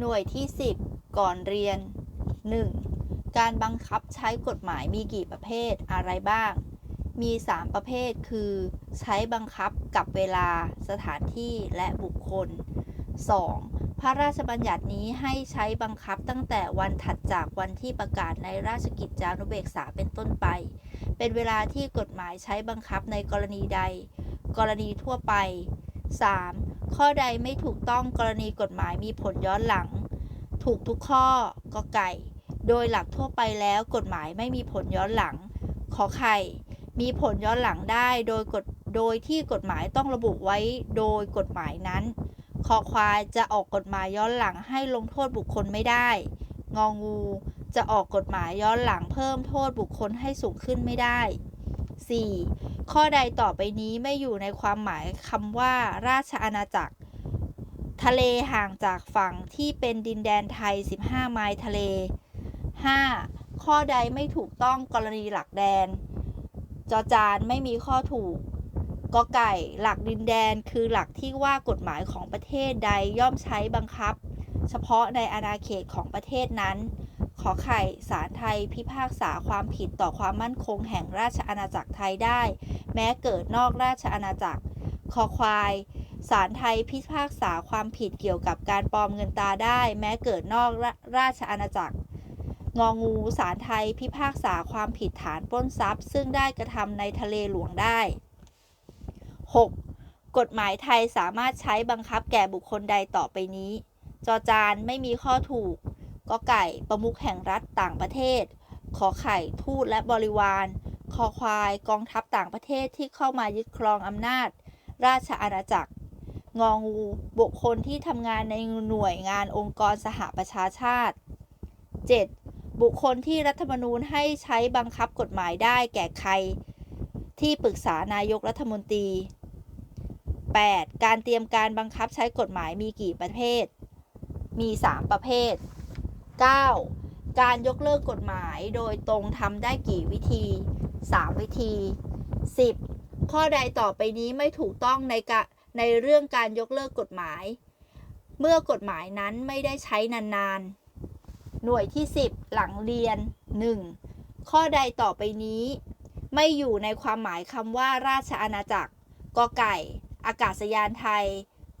หน่วยที่ 10 ก่อนเรียน 1. การบังคับใช้กฎหมายมีกี่ประเภทอะไรบ้าง มี 3 ประเภทคือ ใช้บังคับกับเวลาสถานที่และบุคคล 2. พระราชบัญญัตินี้ให้ใช้บังคับตั้งแต่วันถัดจากวันที่ประกาศในราชกิจจานุเบกษาเป็นต้นไป เป็นเวลาที่กฎหมายใช้บังคับในกรณีใด กรณีทั่วไป 3. ข้อใดไม่ถูกต้องกรณีกฎหมายมีผลย้อนหลัง ถูกทุกข้อกอไก่ โดยหลักทั่วไปแล้วกฎหมายไม่มีผลย้อนหลัง ขอไข่ มีผลย้อนหลังได้โดยกฎโดยที่กฎหมายต้องระบุไว้โดยกฎหมายนั้นคอควายจะออกกฎหมายย้อนหลังให้ลงโทษบุคคลไม่ได้ งองูจะออกกฎหมายย้อนหลังเพิ่มโทษบุคคลให้สูงขึ้นไม่ได้ 4. ข้อใดต่อไปนี้ไม่อยู่ในความหมายคำว่า ราชอาณาจักร ทะเลห่างจากฝั่งที่เป็นดินแดนไทย 15 ไมล์ทะเล 5. ข้อใดไม่ถูกต้องกรณีหลักแดน จอจานไม่มีข้อถูกกอไก่หลักดินแดนคือหลักที่ว่ากฎหมายของประเทศใดย่อมใช้บังคับ เฉพาะในอาณาเขตของประเทศนั้น ขอไข่ศาลไทยพิพากษาความผิดต่อความมั่นคงแห่งราชอาณาจักรไทยได้ แม้เกิดนอกราชอาณาจักรคอควายศาลไทยพิพากษาความผิดเกี่ยวกับการปลอมเงินตาได้ แม้เกิดนอกราชอาณาจักร งองูศาลไทยพิพากษาความผิดฐานปล้นทรัพย์ ซึ่งได้กระทำในทะเลหลวงได้ 6. กฎหมายไทยสามารถใช้บังคับแก่บุคคลใดต่อไปนี้ จอจานไม่มีข้อถูก กอไก่ประมุขแห่งรัฐต่างประเทศ ขอไข่ทูตและบริวาร คอควายกองทัพต่างประเทศที่เข้ามายึดครองอำนาจ ราชอาณาจักร งองู บุคคลที่ทำงานในหน่วยงานองค์กรสหประชาชาติ 7. บุคคลที่รัฐธรรมนูญให้ใช้บังคับกฎหมายได้แก่ใคร ที่ปรึกษานายกรัฐมนตรี 8. การเตรียมการบังคับใช้กฎหมายมีกี่ประเภท มี 3 ประเภท 9. การยกเลิกกฎหมายโดยตรงทำได้กี่วิธี 3 วิธี 10. ข้อใดต่อไปนี้ไม่ถูกต้องในกะในเรื่องการยกเลิกกฎหมาย เมื่อกฎหมายนั้นไม่ได้ใช้นานๆ หน่วยที่ 10 หลังเรียน 1. ข้อใดต่อไปนี้ ไม่อยู่ในความหมายคำว่าราชอาณาจักรกอไก่ อากาศยานไทย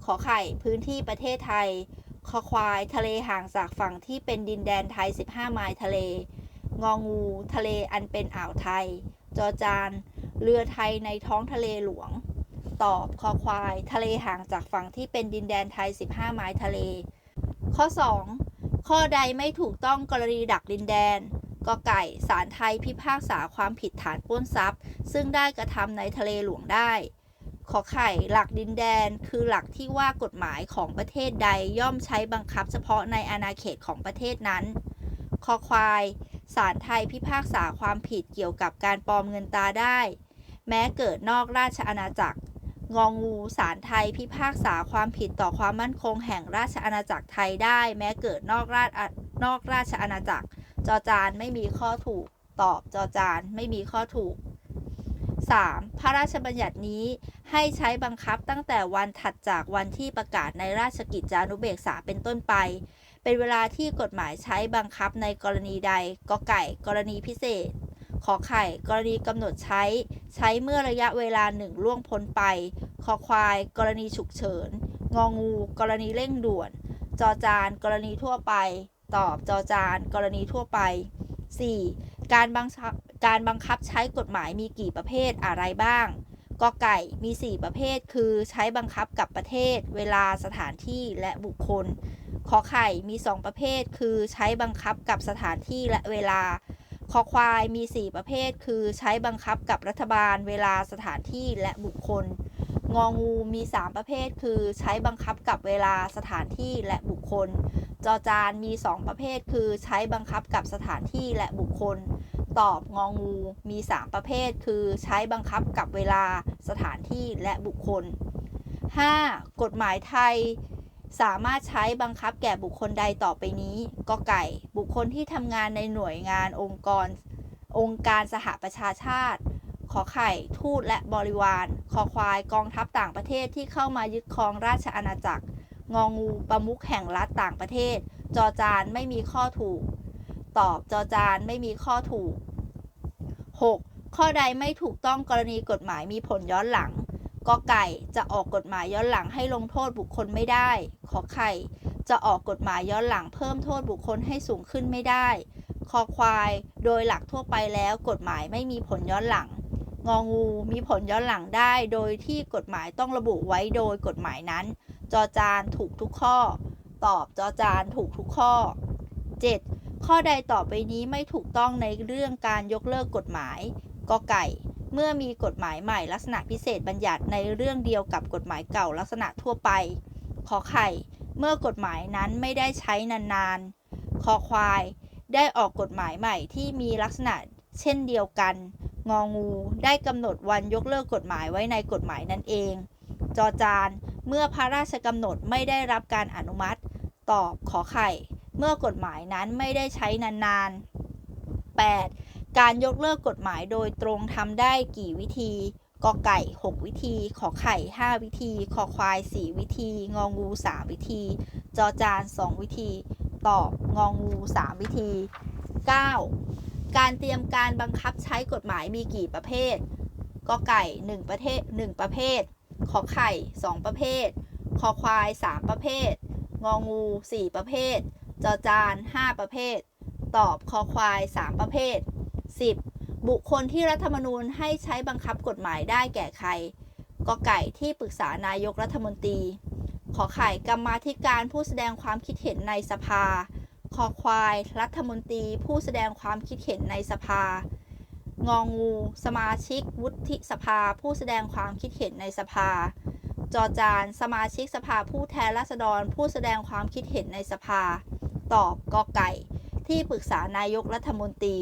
ขอไข่ พื้นที่ประเทศไทย คอควาย ทะเลห่างจากฝั่งที่เป็นดินแดนไทย 15 ไมล์ทะเล งองู ทะเลอันเป็นอ่าวไทย จอจาน เรือไทยในท้องทะเลหลวง ตอบ คอควาย ทะเลห่างจากฝั่งที่เป็นดินแดนไทย 15 ไมล์ทะเล ข้อ 2 ข้อใดไม่ถูกต้องกรณีดักดินแดนกอไก่ศาลไทยพิพากษาความผิดฐานปล้นทรัพย์ ซึ่งได้กระทำในทะเลหลวงได้ ขอไข่หลักดินแดน คือหลักที่ว่ากฎหมายของประเทศใดย่อมใช้บังคับเฉพาะในอาณาเขตของประเทศนั้น คอควายศาลไทยพิพากษาความผิดเกี่ยวกับการปลอมเงินตาได้ แม้เกิดนอกราชอาณาจักร งองูศาลไทยพิพากษาความผิดต่อความมั่นคงแห่งราชอาณาจักรไทยได้ แม้เกิดนอกราชนอกราชอาณาจักร จอจานไม่มีข้อถูก ตอบจอจานไม่มีข้อถูก 3. พระราชบัญญัตินี้ให้ใช้บังคับตั้งแต่วันถัดจากวันที่ประกาศในราชกิจจานุเบกษาเป็นต้นไป เป็นเวลาที่กฎหมายใช้บังคับในกรณีใดกไก่ กรณีพิเศษ ขอไข่ กรณีกำหนดใช้ ใช้เมื่อระยะเวลาหนึ่งล่วงพ้นไป คอควาย กรณีฉุกเฉิน งองู กรณีเร่งด่วน จอจาน กรณีทั่วไป ตอบจอจาน กรณีทั่วไป 4. การบังคับ การบังคับใช้กฎหมายมีกี่ประเภทอะไรบ้างกอไก่มี 4 ประเภท คือใช้บังคับกับประเทศ เวลาสถานที่และบุคคล ขอไข่มี 2 ประเภท คือใช้บังคับกับสถานที่และเวลา คอควายมี 4 ประเภท คือใช้บังคับกับรัฐบาล เวลาสถานที่และบุคคล งองูมี 3 ประเภท คือใช้บังคับกับเวลาสถานที่และบุคคล จอจานมี 2 ประเภท คือใช้บังคับกับสถานที่และบุคคล ตอบงองูมี 3 ประเภท คือใช้บังคับกับเวลาสถานที่และบุคคล 5. กฎหมายไทย สามารถใช้บังคับแก่บุคคลใดต่อไปนี้ก็ไก่ บุคคลที่ทำงานในหน่วยงานองค์กร องค์การสหประชาชาติ ขอไข่ ทูตและบริวารคอควายกองทัพต่างประเทศที่เข้ามายึดครองราชอาณาจักร งองูประมุขแห่งรัฐต่างประเทศ จอจานไม่มีข้อถูก ตอบจอจานไม่มีข้อถูก 6. ข้อใดไม่ถูกต้องกรณีกฎหมายมีผลย้อนหลังกอไก่จะออกกฎหมายย้อนหลังให้ลงโทษบุคคลไม่ได้ขอไข่จะออกกฎหมายย้อนหลังเพิ่มโทษบุคคลให้สูงขึ้นไม่ได้คอควาย โดยหลักทั่วไปแล้วกฎหมายไม่มีผลย้อนหลัง งองูมีผลย้อนหลังได้ โดยที่กฎหมายต้องระบุไว้โดยกฎหมายนั้น จอจานถูกทุกข้อ ตอบจอจานถูกทุกข้อ 7. ข้อใดต่อไปนี้ไม่ถูกต้องในเรื่องการยกเลิกกฎหมายกไก่ เมื่อมีกฎหมายใหม่ลักษณะพิเศษบัญญัติในเรื่องเดียวกับกฎหมายเก่าลักษณะทั่วไป ขอไข่ เมื่อกฎหมายนั้นไม่ได้ใช้นานๆ คอควาย ได้ออกกฎหมายใหม่ที่มีลักษณะเช่นเดียวกัน งองู ได้กำหนดวันยกเลิกกฎหมายไว้ในกฎหมายนั่นเอง จอจาน เมื่อพระราชกำหนดไม่ได้รับการอนุมัติ ตอบขอไข่ เมื่อกฎหมายนั้นไม่ได้ใช้นานๆ 8. การยกเลิกกฎหมายโดยตรงทำได้กี่วิธีกอไก่ 6 วิธี ขอไข่ 5 วิธีคอควาย 4 วิธี งองู 3 วิธี จอจาน 2 วิธี ตอบ งองู 3 วิธี 9. การเตรียมการบังคับใช้กฎหมายมีกี่ประเภทกอไก่ 1 ประเภท1ประเภท ขอไข่ 2 ประเภทคอควาย 3 ประเภท งองู 4 ประเภท จอจาน 5 ประเภท ตอบคอควาย 3 ประเภท 10. บุคคลที่รัฐธรรมนูญให้ใช้บังคับกฎหมายได้แก่ใครกไก่ที่ปรึกษานายกรัฐมนตรี ขอไข่กรรมาธิการผู้แสดงความคิดเห็นในสภา คอควาย รัฐมนตรี ผู้แสดงความคิดเห็นในสภา งองู สมาชิก วุฒิสภา ผู้แสดงความคิดเห็นในสภา จอจาน สมาชิกสภาผู้แทนราษฎร ผู้แสดงความคิดเห็นในสภา ตอบกอไก่ ที่ปรึกษานายกรัฐมนตรี